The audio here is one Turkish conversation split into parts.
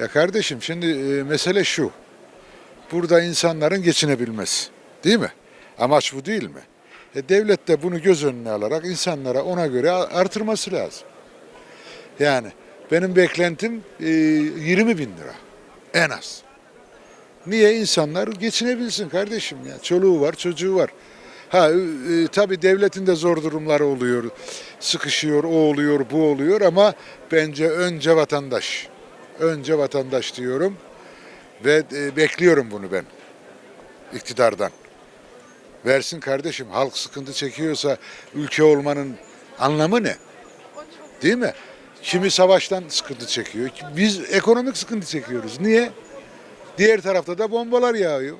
Ya kardeşim şimdi e, mesele şu. Burada insanların geçinebilmesi. Değil mi? Amaç bu değil mi? E, devlet de bunu göz önüne alarak insanlara ona göre artırması lazım. Yani benim beklentim e, 20 bin lira en az. Niye insanlar geçinebilsin kardeşim ya? Çoluğu var, çocuğu var. Ha e, tabii devletin de zor durumları oluyor. Sıkışıyor, o oluyor, bu oluyor ama bence önce vatandaş. Önce vatandaş diyorum ve e, bekliyorum bunu ben iktidardan. Versin kardeşim. Halk sıkıntı çekiyorsa ülke olmanın anlamı ne? Değil mi? Kimi savaştan sıkıntı çekiyor. Biz ekonomik sıkıntı çekiyoruz. Niye? Diğer tarafta da bombalar yağıyor.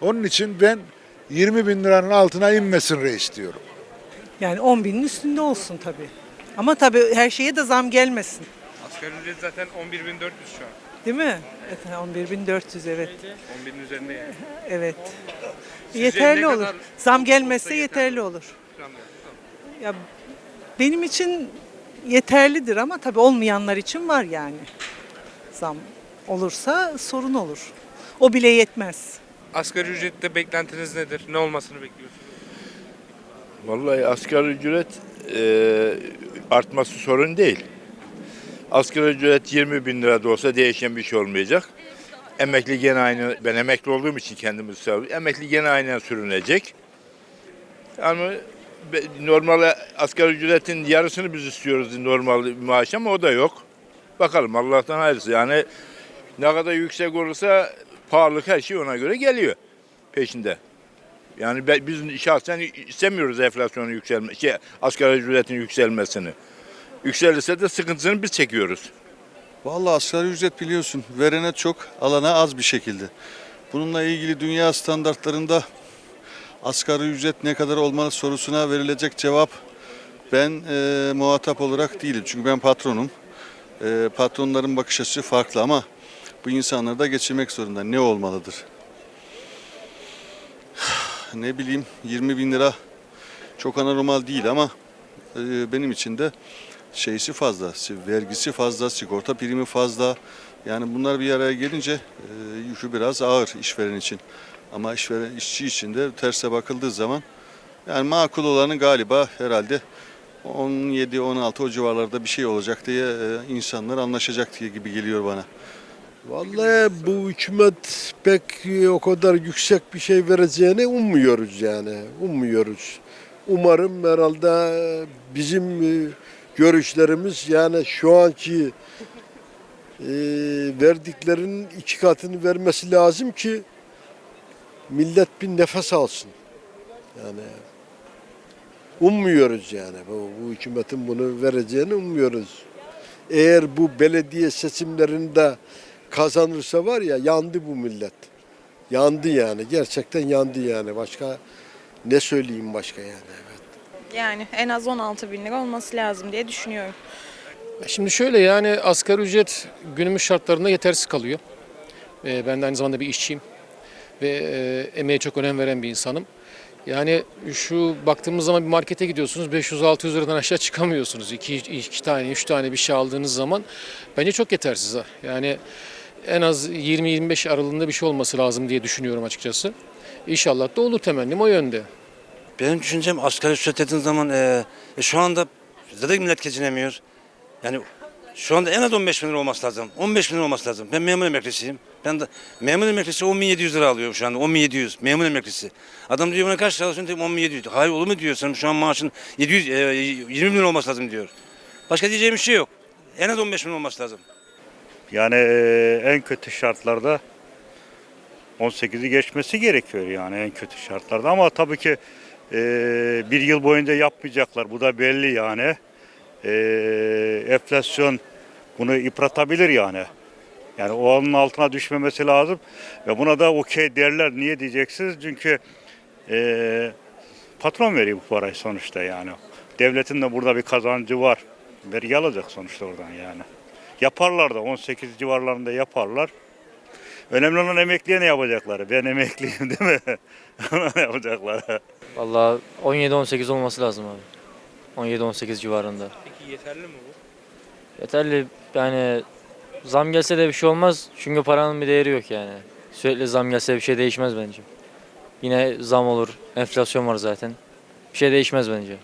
Onun için ben 20 bin liranın altına inmesin reis diyorum. Yani 10 binin üstünde olsun tabii. Ama tabii her şeye de zam gelmesin. Asgari ücret zaten 11.400 şu an. Değil mi? Evet, 11.400 evet. 11'in üzerinde yani. Evet. Sizce yeterli ne olur. kadar Zam gelmezse yeterli? yeterli olur. Ya benim için yeterlidir ama tabii olmayanlar için var yani. Zam olursa sorun olur. O bile yetmez. Asgari ücrette beklentiniz nedir? Ne olmasını bekliyorsunuz? Vallahi asgari ücret e, artması sorun değil. Asgari ücret 20 bin lira da olsa değişen bir şey olmayacak. Emekli gene aynı, ben emekli olduğum için kendimi savunuyorum. Emekli gene aynen sürünecek. Be- normal asgari ücretin yarısını biz istiyoruz normal maaş ama o da yok. Bakalım Allah'tan hayırlısı. Yani ne kadar yüksek olursa pahalılık her şey ona göre geliyor peşinde. Yani biz şahsen istemiyoruz enflasyonun yükselme, şey, asgari ücretin yükselmesini. Yükselirse de sıkıntısını biz çekiyoruz. Vallahi asgari ücret biliyorsun verene çok alana az bir şekilde. Bununla ilgili dünya standartlarında asgari ücret ne kadar olmalı sorusuna verilecek cevap ben e, muhatap olarak değilim. Çünkü ben patronum. E, patronların bakış açısı farklı ama bu insanları da geçirmek zorunda. Ne olmalıdır? ne bileyim 20 bin lira çok anormal değil ama e, benim için de şeysi fazla, si- vergisi fazla, sigorta primi fazla. Yani bunlar bir araya gelince e, yükü biraz ağır işveren için. Ama işveren işçi için de terse bakıldığı zaman yani makul olanı galiba herhalde 17-16 o civarlarda bir şey olacak diye e, insanlar anlaşacak diye gibi geliyor bana. Vallahi bu hükümet pek e, o kadar yüksek bir şey vereceğini ummuyoruz yani. Ummuyoruz. Umarım herhalde e, bizim e, görüşlerimiz yani şu anki e, verdiklerinin iki katını vermesi lazım ki millet bir nefes alsın. Yani ummuyoruz yani bu, bu hükümetin bunu vereceğini ummuyoruz. Eğer bu belediye seçimlerinde kazanırsa var ya yandı bu millet. Yandı yani. Gerçekten yandı yani. Başka ne söyleyeyim başka yani. Evet. Yani en az 16 bin lira olması lazım diye düşünüyorum. Şimdi şöyle yani asgari ücret günümüz şartlarında yetersiz kalıyor. Ee, ben de aynı zamanda bir işçiyim ve e, emeğe çok önem veren bir insanım. Yani şu baktığımız zaman bir markete gidiyorsunuz 500-600 liradan aşağı çıkamıyorsunuz. İki, iki tane, üç tane bir şey aldığınız zaman bence çok yetersiz. Yani en az 20-25 aralığında bir şey olması lazım diye düşünüyorum açıkçası. İnşallah da olur temennim o yönde. Benim düşüncem asgari ücret dediğin zaman e, e, şu anda zaten millet geçinemiyor. Yani şu anda en az 15 bin lira olması lazım. 15 bin lira olması lazım. Ben memur emeklisiyim. Ben de memur emeklisi 10.700 lira alıyor şu anda. 10.700 memur emeklisi. Adam diyor buna kaç çalışıyorsun? Diyorum 10.700. Hayır olur mu diyor. Senin şu an maaşın 700, e, 20 bin lira olması lazım diyor. Başka diyeceğim bir şey yok. En az 15 bin olması lazım. Yani e, en kötü şartlarda 18'i geçmesi gerekiyor yani en kötü şartlarda ama tabii ki e, bir yıl boyunca yapmayacaklar. Bu da belli yani. E, enflasyon bunu yıpratabilir yani. Yani onun altına düşmemesi lazım ve buna da okey derler. Niye diyeceksiniz? Çünkü e, patron veriyor bu parayı sonuçta yani. Devletin de burada bir kazancı var. Vergi alacak sonuçta oradan yani. Yaparlar da 18 civarlarında yaparlar. Önemli olan emekliye ne yapacakları? Ben emekliyim değil mi? Ona ne yapacaklar? Vallahi 17-18 olması lazım abi. 17-18 civarında. Peki yeterli mi bu? Yeterli yani Zam gelse de bir şey olmaz çünkü paranın bir değeri yok yani. Sürekli zam gelse bir şey değişmez bence. Yine zam olur, enflasyon var zaten. Bir şey değişmez bence.